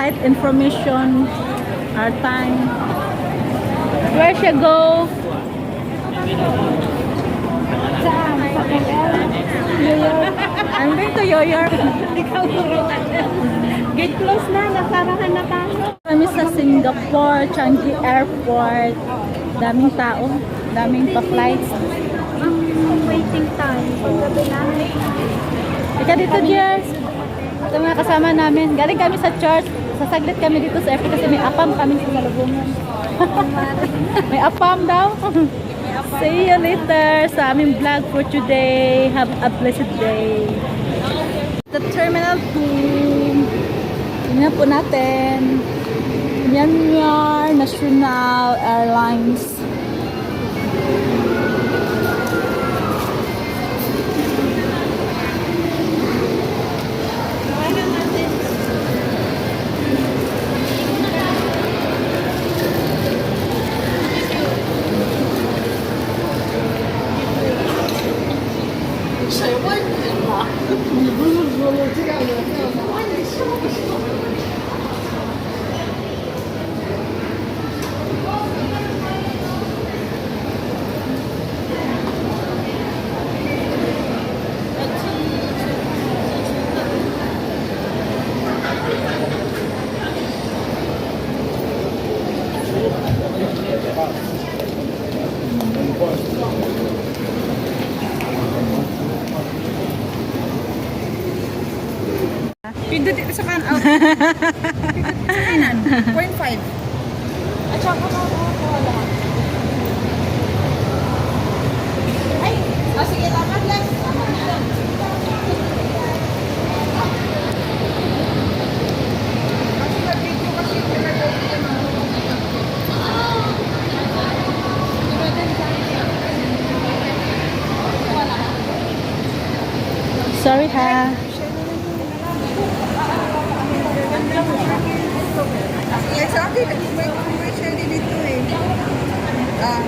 flight information, our time. Where should go? I'm going to York. Ikaw. Gate close na. Nasarahan na tayo. Kami sa Singapore, Changi Airport. Daming tao, daming pa-flights. Ang waiting time. Paggabi namin. Ika dito, Jess. Ito mga kasama namin. Galing kami sa church. Sasaglit kami dito sa airport kasi may apam kami sa salubungan. may apam daw. See you later sa aming vlog for today. Have a blessed day. The Terminal 2. Tingnan po natin. Myanmar National Airlines. 你不是说要这样的 kanan. 0.5. At saka wala. Ay! Oh, sige, tama lang. Tama na. Sorry ha.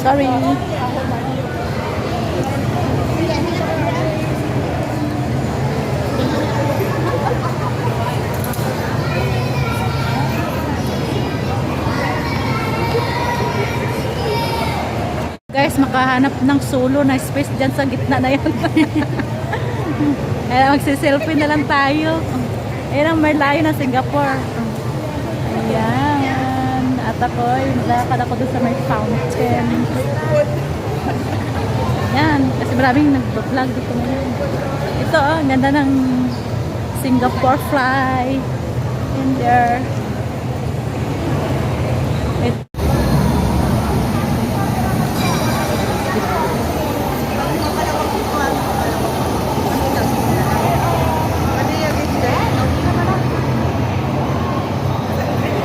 Sorry. Guys, makahanap ng solo na space dyan sa gitna na yan. Kaya magsiselfie na lang tayo. Ayan ang Merlion ng Singapore. Ayan. Ako, naglalakad ako doon sa may fountain. Yan, kasi maraming nag-vlog dito ngayon. Ito, oh, ang ganda ng Singapore fly. In there. It-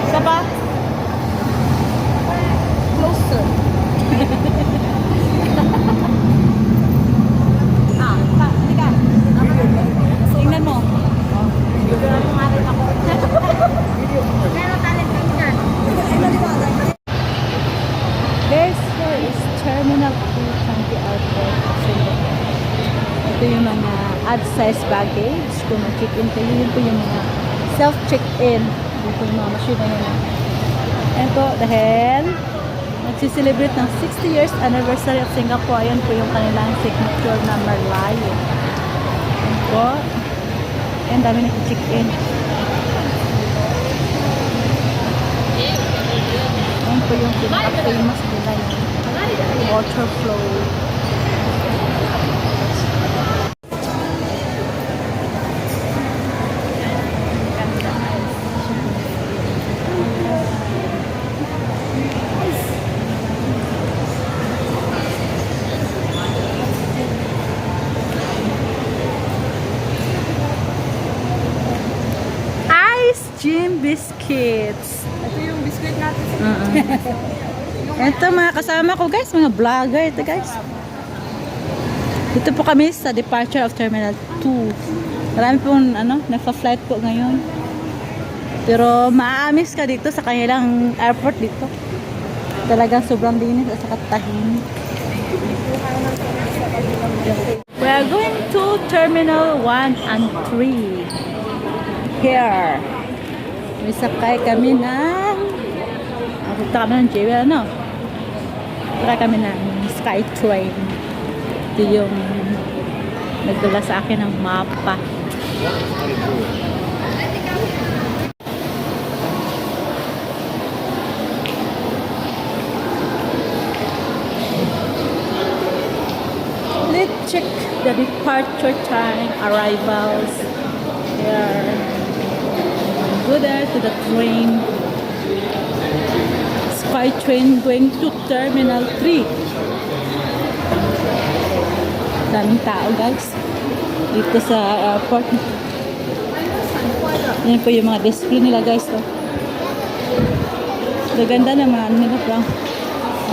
Isa pa? Closer. Ah, pa, halika. Tingnan mo. Pero talent ka dyan. This here is Terminal 2 Changi Airport, Singapore. Ito yung mga ad-size baggage. Kung mag-check-in kayo, yun po yung mga self-check-in. Dito yung mga machine na yun. Ayan po, dahil Nagsiselebrate ng 60 years anniversary of Singapore. Ayan po yung kanilang signature na Merlion. Ayan po. Ayan, dami nag-check in. Ayan po yung pinaka-famous nila yung water flow. Ice Gym Biscuits. Ito yung biscuit natin. Ito mga kasama ko guys, mga vlogger ito guys. Dito po kami sa departure of Terminal 2. Marami pong ano, nagpa-flight po ngayon. Pero maamis ka dito sa kanilang airport dito. Talagang sobrang linis at saka tahimik. We are going to Terminal 1 and 3. Here. May sakay kami ng Punta kami ng JWL, ano? Punta kami ng Skytrain. Ito yung nagdala sa akin ng mapa. Let's check the departure time, arrivals. Here. Go there to the train. Sky train going to Terminal 3. Daming tao guys. Dito sa airport. Yan po yung mga display nila guys. Oh. Gaganda naman nila po.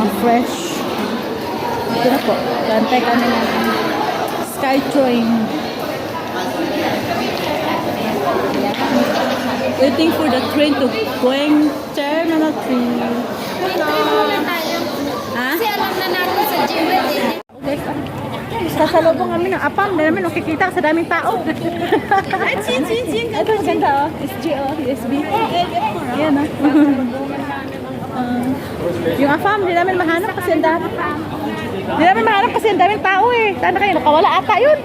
Ang fresh. Ito na po. Gantay kami ng Sky train. Waiting for the train to going Terminal 3. Ha? Kasi alam na natin sa gym sasalubong kami ng apam. Hindi namin nakikita sa daming tao. Chin, chin, chin. Ito maganda oh. SGO, USB. Ayan oh. Ah, yung afam, hindi namin mahanap kasi ang dami. Hindi namin mahanap kasi ang daming tao eh. Saan na kayo? Nakawala ata yun.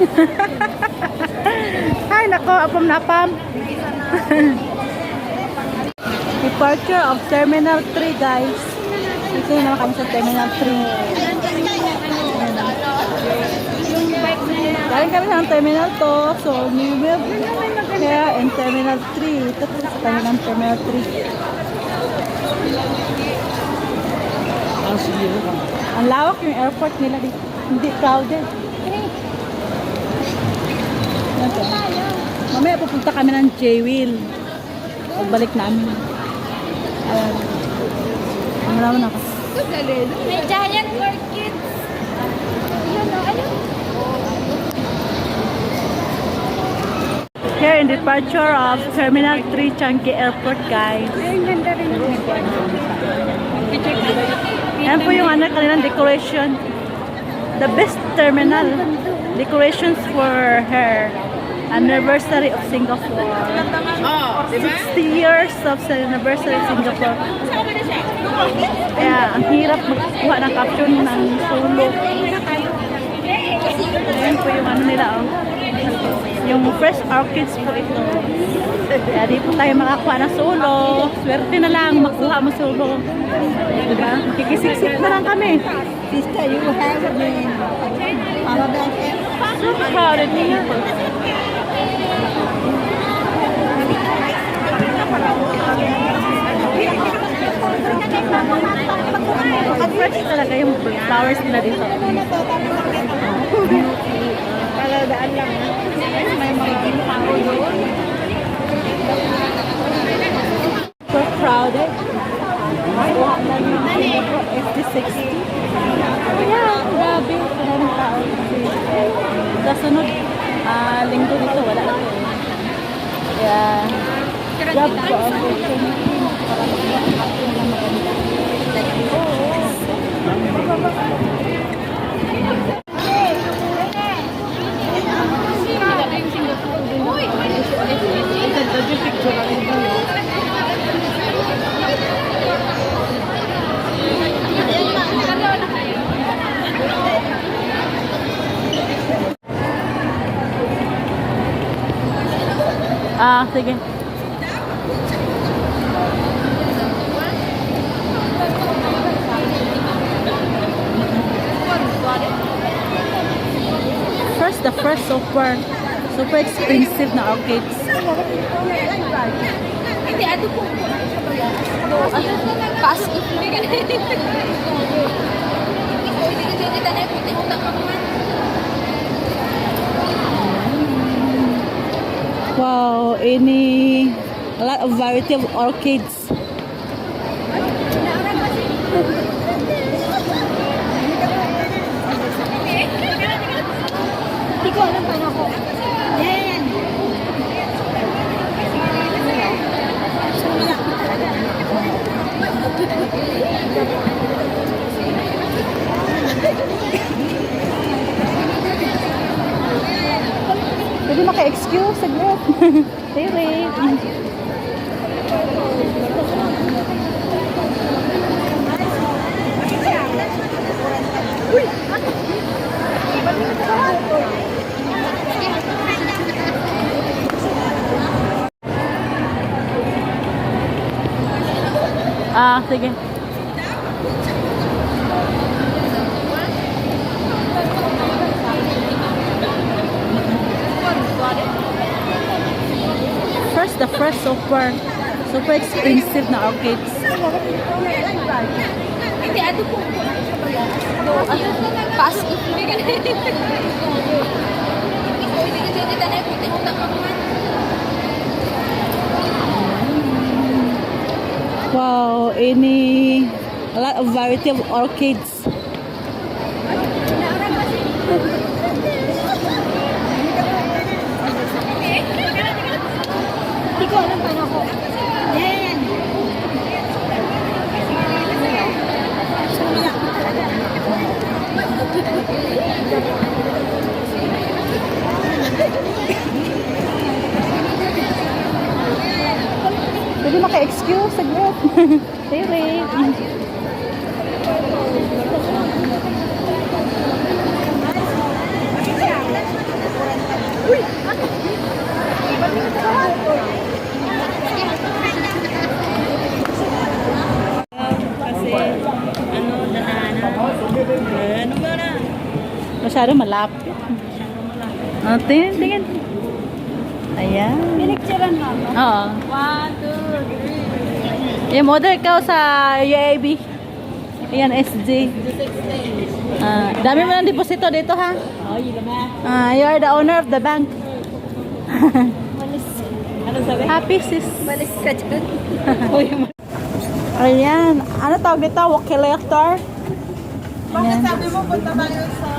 Ay, nako, apam na apam. Departure of Terminal 3, guys. Dito na kami sa Terminal 3. Ayan, oh. Galing kami sa Terminal 2, so we will here in Terminal 3. Ito po sa kami ng Terminal 3. Ang lawak yung airport nila dito. Hindi crowded. Yan po. Mamaya pupunta kami ng J-Wheel. Pagbalik namin. Ayan. Ano naman ako? May giant for kids. Ayan o, ano? Here in departure of Terminal 3 Changi Airport, guys. Ang ganda rin ng Yan po yung ano, kanilang decoration. The best terminal. Decorations for her anniversary of Singapore. Oh, di ba? 60 years of the anniversary of Singapore. Kaya ang hirap magkuha ng caption ng solo. Ayan po yung ano nila, oh. Yung fresh orchids po ito. Kaya di po tayo makakuha ng solo. Swerte na lang makuha mo solo. Diba? Kikisiksik na lang kami. Sister, you have a paradise super crowded here. Ang fresh talaga yung flowers nila dito. Kaladaan lang. May mga tao doon. So crowded. Is the 60? Sa sunod, ah, linggo dito, wala na. Kaya, job ko ang opportunity. para magkakasin na maganda. Sige. First, the first super, super expensive na arcades. Hindi, ano po? Pass if lang. Wow, any, a lot of variety of orchids. Hindi ko alam ako. Yan. Pwede maka-excuse, saglit. Sorry. Ah, sige. First, the first super, super expensive na orchids. Hindi, ano po? Pass. Wow, any, a lot of variety of orchids. Hindi ko alam paano ako. Yan. Pwede maka-excuse, saglit. Sorry. Kasi, ano, daanan. Ano ba na? Masyado malapit. Oh, tingin, tingin. Ayan. Pinicturean mo. Oo. One, two, three. Yung model ka sa UAB. Ayan, SJ. Ah, dami mo ng deposito dito ha. Oh, yun naman. Ah, you are the owner of the bank. Ano sabi? Happy sis. Malis ka dyan. Ayan. Ano tawag dito? Walk collector? Bakit sabi mo punta tayo sa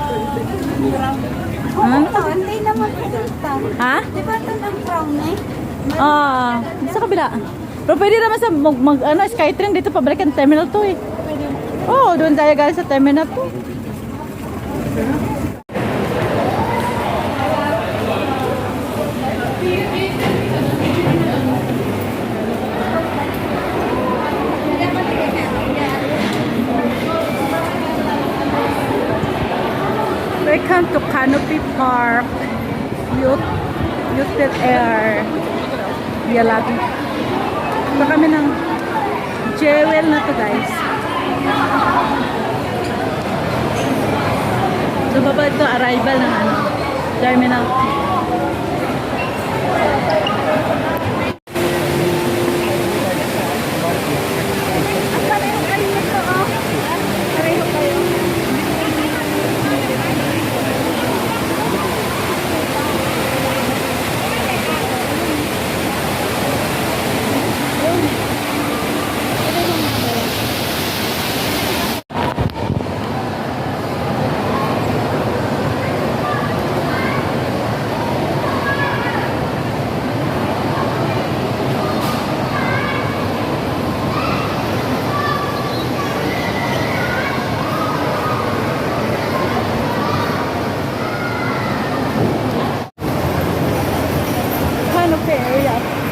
Ano? Hindi naman punta. Ha? Di ba ito ng crown eh? Ah, sa kabila. Pero pwede naman sa mag, mag ano, Skytrain dito pabalik ang terminal 2 eh. Oo, oh, doon tayo galing sa terminal 2. Welcome to Canopy Park. Youth, Youth Air. Yalabi. Ito kami ng jewel na to guys. So baba ito arrival ng ano, terminal.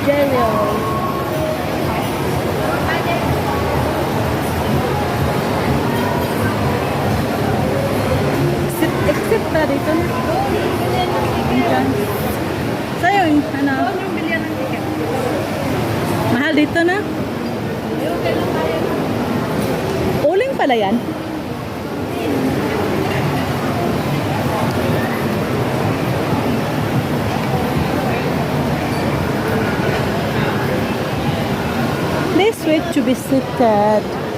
Jello. Exit pa dito. Diyan. Sa'yo, ano? Mahal dito na? Uling pala yan. Wait to be seated.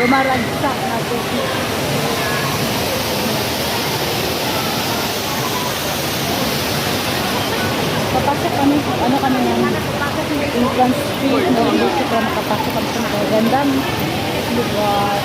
Lumaragsak na to. Papasok kami, ano kami ng entrance fee, ano, dito para makapasok kami sa magandang lugar.